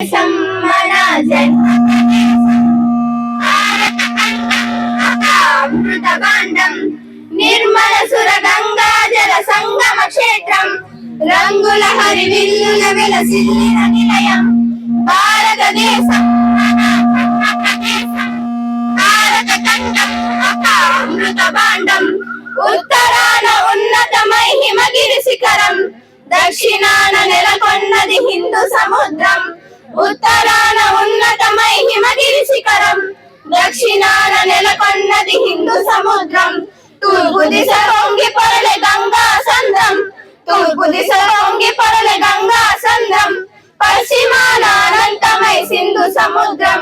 దేశం నిర్మల సుర గంగా జల సంగమ క్షేత్రం రంగుల హరివిల్లుల విలసిల్లిన నిలయం. భారతదేశం మన భారత ఖండం ఒక అమృత భాండం ఉత్తరాన ఉన్నతమై హిమగిరి శిఖరం దక్షిణాన నెలకొన్నది హిందూ సముద్రం. ఉత్తరాన ఉన్నతమై హిమగిరి శిఖరం దక్షిణాన నెలకొన్నది హిందూ సముద్రం. తూర్పు దిశ పొంగి పొరలే గంగా సంద్రం. తూర్పు దిశ పొంగి పొరలే గంగా సంద్రం. పశ్చిమాన అనంతమై సింధు సముద్రం.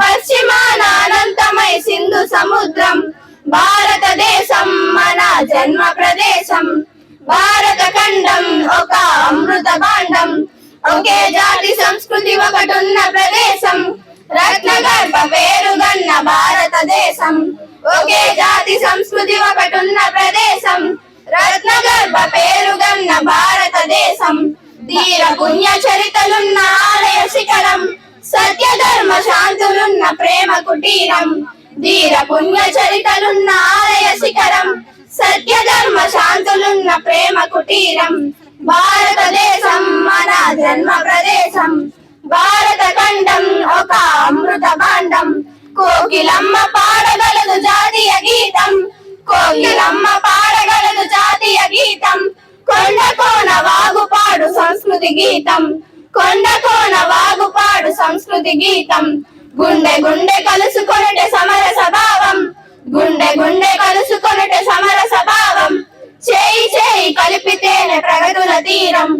పశ్చిమాన అనంతమై సింధు సముద్రం. భారతదేశం మన జన్మ ప్రదేశం. భారత ఖండం ఒక అమృత భాండం ఒకే జాతి సంస్కృతి ఒకటున్న ప్రదేశం. రత్నగర్భ పేరుగన్న భారతదేశం. ఒకే జాతి సంస్కృతి ఒకటున్న ప్రదేశం. రత్నగర్భ పేరుగన్న భారతదేశం. ధీర పుణ్య చరితలున్న ఆలయ శిఖరం. సత్య ధర్మ శాంతులున్న ప్రేమ కుటీరం. ధీర పుణ్య చరితలున్న ఆలయ శిఖరం. సత్య ధర్మ శాంతులున్న ప్రేమ కుటీరం. భారత మన జన్మ ప్రదేశం భారత ఖండం ఒక అమృత భాండం. కోకిలమ్మ పాడగలదు జాతీయ గీతం. కోకిలమ్మ పాడగలదు జాతీయ గీతం. కొండ కోన వాగుపాడు సంస్కృతి గీతం. కొండ కోన వాగుపాడు సంస్కృతి గీతం. గుండె గుండె కలుసుకొనటే సమర స్వభావం. గుండె గుండె కలుసుకొనటే సమర స్వభావం. చేయి చేయి కలిపితేనే ప్రగతుల తీరం.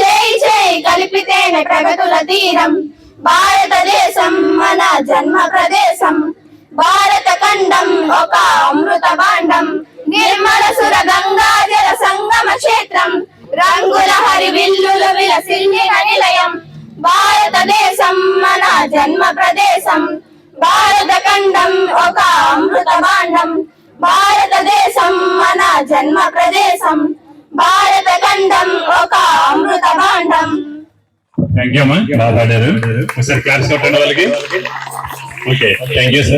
చేయి చేయి కలిపితేనే ప్రగతుల తీరం భారతదేశం మన జన్మ ప్రదేశం. భారత ఖండం ఒక అమృత భాండం. నిర్మల సుర గంగా జల సంగమ క్షేత్రం. రంగుల హరి విల్లులు విలసిల్లిన నిలయం. భారతదేశం మన జన్మ ప్రదేశం. భారత ఖండం ఒక అమృత భాండం. భారతదేశం మన జన్మ ప్రదేశం. భారత ఖండం ఒక అమృత భాండం థ్యాంక్ యూ అమ్మా బాగా పాడారు ఒకసారి క్లాప్స్ కొట్టండి వాళ్ళకి. Okay thank you sir